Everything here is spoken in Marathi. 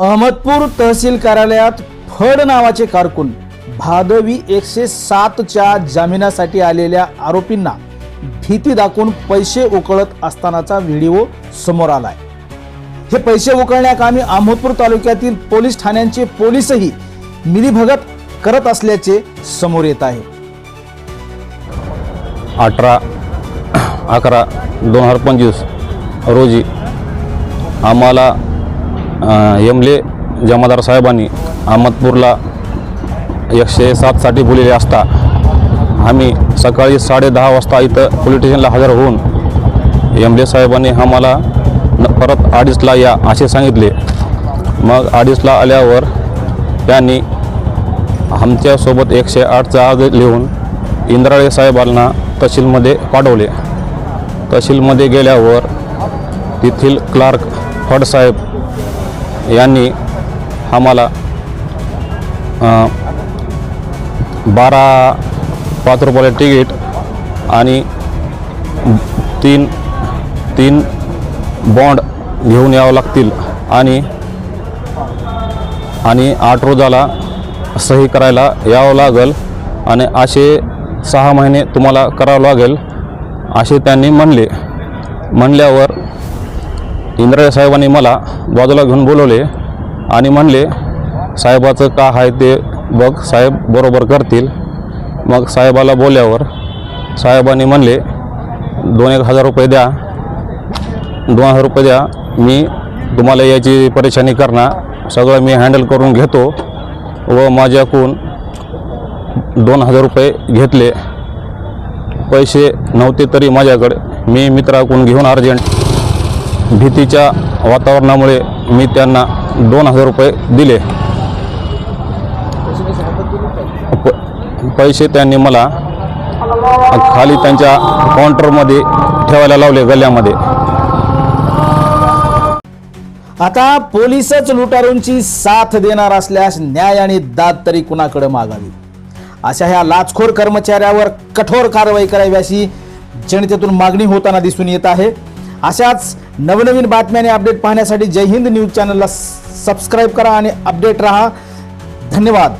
अहमदपूर तहसील कार्यालयात फड नावाचे कारकून भादवी एकशे सातच्या जामिनासाठी आलेल्या आरोपींना भीती दाखवून पैसे उकळत असतानाचा व्हिडिओ समोर आलाय. हे पैसे उकळण्याकामी अहमदपूर तालुक्यातील पोलीस ठाण्यांचे पोलीसही मिलीभगत करत असल्याचे समोर येत आहे. अठरा अकरा दोन हजार पंचवीस रोजी आम्हाला यमले जमादार साहेबांनी अहमदपूरला एकशे सातसाठी बोललेले असता. आम्ही सकाळी साडेदहा वाजता इथं पोलीस स्टेशनला हजर होऊन यमले साहेबांनी आम्हाला न- परत अडीचला या असे सांगितले. मग अडीचला आल्यावर त्यांनी आमच्यासोबत एकशे आठचा अर्ज लिहून इंद्राळे साहेबांना तहसीलमध्ये पाठवले. तहसीलमध्ये गेल्यावर तेथील क्लार्क फडसाहेब यांनी आम्हाला बारा पाच रुपयाला तिकीट आणि तीन तीन बॉन्ड घेऊन यावं लागतील आणि आणि आठ रोजाला सही करायला यावं लागेल आणि असे सहा महिने तुम्हाला करावं लागेल असे त्यांनी म्हणले. म्हणल्यावर इंद्राजी साहेबांनी मला बाजूला घेऊन बोलवले आणि म्हणले साहेबाचं का आहे ते बघ साहेब बरोबर करतील. मग साहेबाला बोलल्यावर साहेबांनी म्हणले दोन एक हजार रुपये द्या दोन हजार रुपये द्या मी तुम्हाला याची परेशानी करणार सगळं मी हँडल करून घेतो व माझ्याकून दोन हजार रुपये घेतले. पैसे नव्हते तरी माझ्याकडे मी मित्राकडून घेऊन अर्जंट भीतीच्या वातावरणामुळे मी त्यांना दोन हजार रुपये दिले. प पैसे त्यांनी मला खाली त्यांच्या काउंटरमध्ये ठेवायला लावले गल्ल्यामध्ये. आता पोलीसच लुटारूंची साथ देणार असल्यास न्याय आणि दाद तरी कुणाकडे मागावी? अशा ह्या लाचखोर कर्मचाऱ्यावर कठोर कारवाई करावी अशी जनतेतून मागणी होताना दिसून येत आहे. अशाच नवनवीन बातम्याने अपडेट पाहण्यासाठी जय हिंद न्यूज चॅनलला सबस्क्राईब करा आणि अपडेट राहा. धन्यवाद.